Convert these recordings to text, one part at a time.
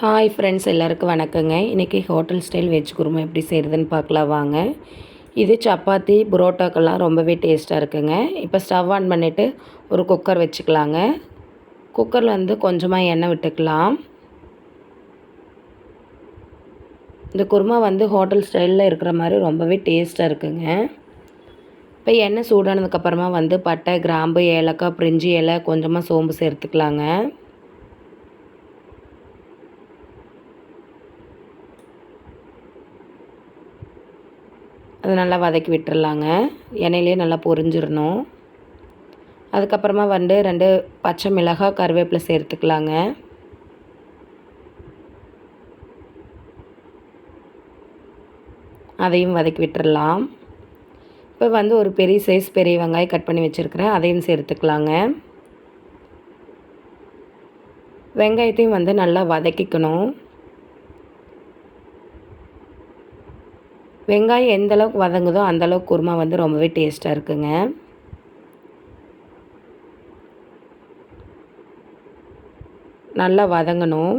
Hi friends எல்லாருக்கும் வணக்கங்க. இன்றைக்கி ஹோட்டல் ஸ்டைல் வெஜ் குருமா எப்படி செய்கிறதுன்னு பார்க்கலாம் வாங்க. இது சப்பாத்தி புரோட்டாக்கெல்லாம் ரொம்பவே டேஸ்ட்டாக இருக்குங்க. இப்போ ஸ்டவ் ஆன் பண்ணிவிட்டு ஒரு குக்கர் வச்சுக்கலாங்க. குக்கரில் வந்து கொஞ்சமாக எண்ணெய் விட்டுக்கலாம். இந்த குருமா வந்து ஹோட்டல் ஸ்டைலில் இருக்கிற மாதிரி ரொம்பவே டேஸ்ட்டாக இருக்குங்க. இப்போ எண்ணெய் சூடானதுக்கப்புறமா வந்து பட்டை கிராம்பு ஏலக்காய் பிரிஞ்சி இலை கொஞ்சமாக சோம்பு சேர்த்துக்கலாங்க. அது நல்லா வதக்கி விட்டுறலாங்க. எண்ணெயிலே நல்லா பொரிஞ்சிடணும். அதுக்கப்புறமா வந்து ரெண்டு பச்சை மிளகாய் கருவேப்பிலை சேர்த்துக்கலாங்க. அதையும் வதக்கி விட்டுறலாம். இப்போ வந்து ஒரு பெரிய சைஸ் பெரிய வெங்காயம் கட் பண்ணி வச்சுருக்கிறேன். அதையும் சேர்த்துக்கலாங்க. வெங்காயத்தையும் வந்து நல்லா வதக்கிக்கணும். வெங்காயம் எந்த அளவுக்கு வதங்குதோ அந்தளவுக்கு குருமா வந்து ரொம்பவே டேஸ்ட்டாக இருக்குங்க. நல்லா வதங்கணும்.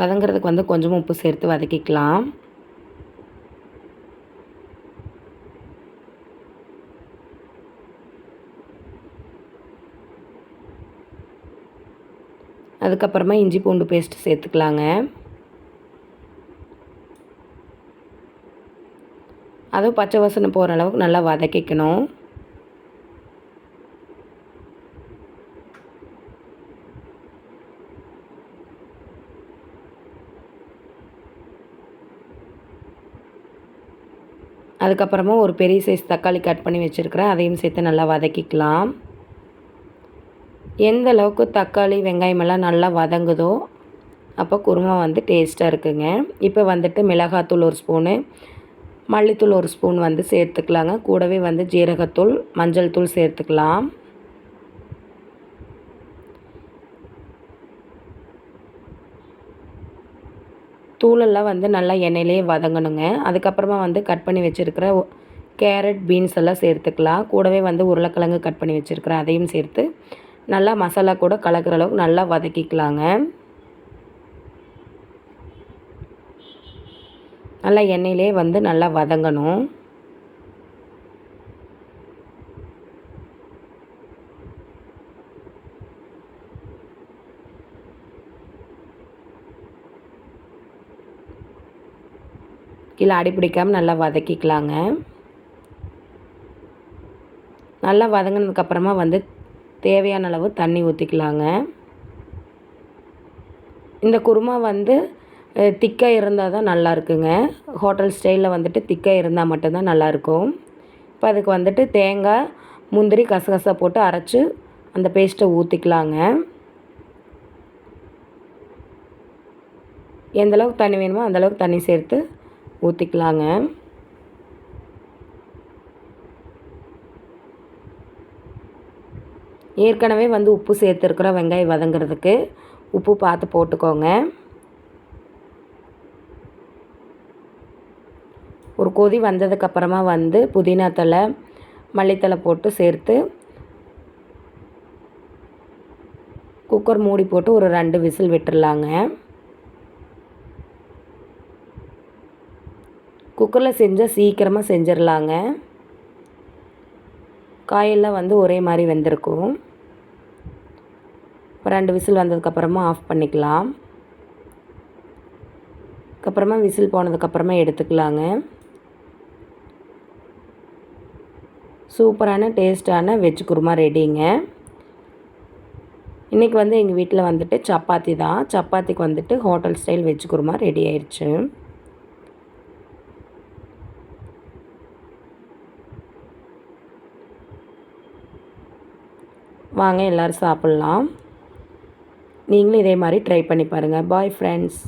வதங்கிறதுக்கு வந்து கொஞ்சமாக உப்பு சேர்த்து வதக்கிக்கலாம். அதுக்கப்புறமா இஞ்சி பூண்டு பேஸ்ட்டு சேர்த்துக்கலாங்க. அதுவும் பச்சை வாசனை போகிற அளவுக்கு நல்லா வதக்கிக்கணும். அதுக்கப்புறமா ஒரு பெரிய சைஸ் தக்காளி கட் பண்ணி வச்சுருக்கிறேன். அதையும் சேர்த்து நல்லா வதக்கிக்கலாம். எந்த அளவுக்கு தக்காளி வெங்காயமெல்லாம் நல்லா வதங்குதோ அப்போ குருமா வந்து டேஸ்ட்டாக இருக்குங்க. இப்போ வந்துட்டு மிளகாத்தூள் ஒரு ஸ்பூனு மல்லித்தூள் ஒரு ஸ்பூன் வந்து சேர்த்துக்கலாங்க. கூடவே வந்து ஜீரகத்தூள் மஞ்சள் தூள் சேர்த்துக்கலாம். தூளெல்லாம் வந்து நல்லா எண்ணெயிலே வதங்கணுங்க. அதுக்கப்புறமா வந்து கட் பண்ணி வச்சுருக்கிற கேரட் பீன்ஸ் எல்லாம் சேர்த்துக்கலாம். கூடவே வந்து உருளைக்கிழங்கு கட் பண்ணி வச்சுருக்கிறேன் அதையும் சேர்த்து நல்லா மசாலா கூட கலக்கிற அளவுக்கு நல்லா வதக்கிக்கலாங்க. நல்லா எண்ணெயிலே வந்து நல்லா வதங்கணும். கீழே அடி பிடிக்காமல் நல்லா வதக்கிக்கலாங்க. நல்லா வதங்கினதுக்கப்புறமா வந்து தேவையான அளவு தண்ணி ஊற்றிக்கலாங்க இந்த குருமா வந்து திக்காக இருந்தால் தான் நல்லா இருக்குங்க. ஹோட்டல் ஸ்டைலில் வந்துட்டு திக்காக இருந்தால் மட்டும்தான் நல்லாயிருக்கும் இப்போ அதுக்கு வந்துட்டு தேங்காய் முந்திரி கசகசா போட்டு அரைச்சி அந்த பேஸ்ட்டை ஊற்றிக்கலாங்க எந்தளவுக்கு தண்ணி வேணுமோ அந்தளவுக்கு தண்ணி சேர்த்து ஊற்றிக்கலாங்க ஏற்கனவே வந்து உப்பு சேர்த்துருக்குறோம் வெங்காயம் வதங்கிறதுக்கு உப்பு பார்த்து போட்டுக்கோங்க. ஒரு கொதி வந்ததுக்கப்புறமா வந்து புதினா தலை மல்லித்தலை போட்டு சேர்த்து குக்கர் மூடி போட்டு ஒரு ரெண்டு விசில் விட்டுடலாங்க குக்கரில் செஞ்சால் சீக்கிரமாக செஞ்சிடலாங்க காயெல்லாம் வந்து ஒரே மாதிரி வெந்திருக்கும். ரெண்டு விசில் வந்ததுக்கப்புறமா ஆஃப் பண்ணிக்கலாம். அதுக்கப்புறமா விசில் போனதுக்கப்புறமா எடுத்துக்கலாங்க. சூப்பரான டேஸ்ட்டான வெஜ் குருமா ரெடிங்க. இன்றைக்கி வந்து எங்கள் வீட்டில் வந்துட்டு சப்பாத்தி தான். சப்பாத்திக்கு வந்துட்டு hotel style veg kurma ready ஆயிடுச்சு. வாங்க எல்லோரும் சாப்பிட்லாம். நீங்களும் இதே மாதிரி ட்ரை பண்ணி பாருங்கள் பாய் ஃப்ரெண்ட்ஸ்